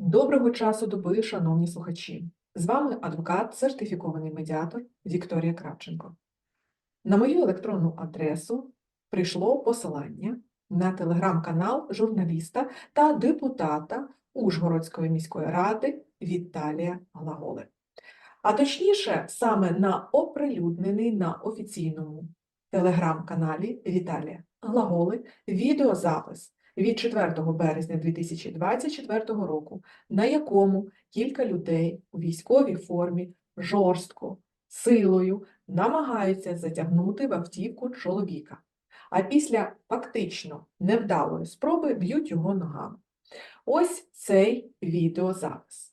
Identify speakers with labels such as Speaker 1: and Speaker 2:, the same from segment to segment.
Speaker 1: Доброго часу доби, шановні слухачі! З вами адвокат, сертифікований медіатор Вікторія Кравченко. На мою електронну адресу прийшло посилання на телеграм-канал журналіста та депутата Ужгородської міської ради Віталія Глаголи. А точніше, саме на оприлюднений на офіційному телеграм-каналі Віталія Глаголи відеозапис від 4 березня 2024 року, на якому кілька людей у військовій формі жорстко, силою намагаються затягнути в автівку чоловіка, а після фактично невдалої спроби б'ють його ногами. Ось цей відеозапис.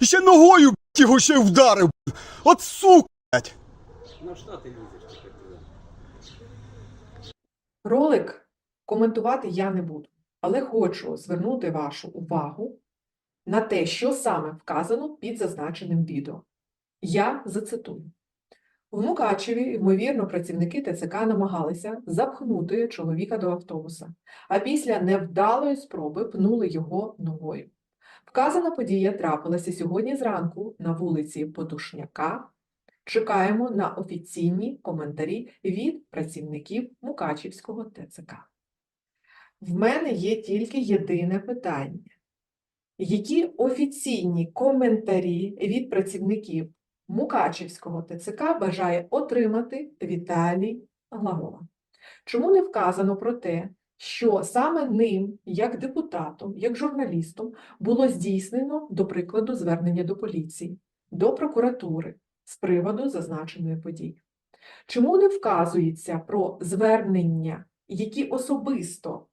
Speaker 2: І ще ногою б**, його ще вдарив. б**. От сука. блядь.
Speaker 3: Ну лізеш тепер туди?
Speaker 1: Ролик коментувати я не буду, але хочу звернути вашу увагу на те, що саме вказано під зазначеним відео. Я зацитую. В Мукачеві, ймовірно, працівники ТЦК намагалися запхнути чоловіка до автобуса, а після невдалої спроби пнули його ногою. Вказана подія трапилася сьогодні зранку на вулиці Потушняка. Чекаємо на офіційні коментарі від працівників Мукачівського ТЦК. В мене є тільки єдине питання. Які офіційні коментарі від працівників Мукачівського ТЦК бажає отримати Віталій Глагола? Чому не вказано про те, що саме ним, як депутатом, як журналістом, було здійснено, до прикладу, звернення до поліції, до прокуратури з приводу зазначеної події? Чому не вказується про звернення, які особисто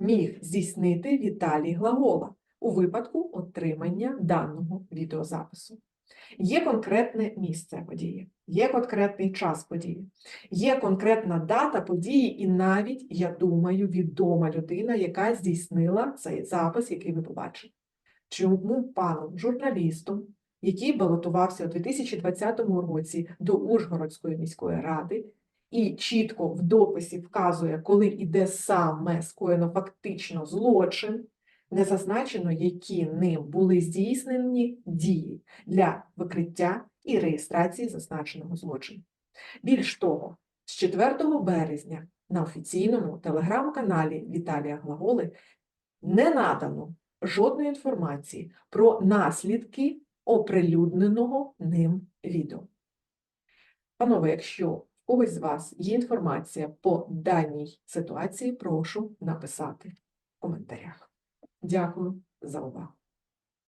Speaker 1: міг здійснити Віталій Глагола у випадку отримання даного відеозапису? Є конкретне місце події, є конкретний час події, є конкретна дата події, і навіть, я думаю, відома людина, яка здійснила цей запис, який ви побачили. Чому пану журналісту, який балотувався у 2020 році до Ужгородської міської ради, і чітко в дописі вказує, коли іде саме скоєно фактично злочин, не зазначено, які ним були здійснені дії для викриття і реєстрації зазначеного злочину. Більш того, з 4 березня на офіційному телеграм-каналі Віталія Глаголи не надано жодної інформації про наслідки оприлюдненого ним відео. Панове, якщо в когось з вас є інформація по даній ситуації, прошу написати в коментарях. Дякую за увагу.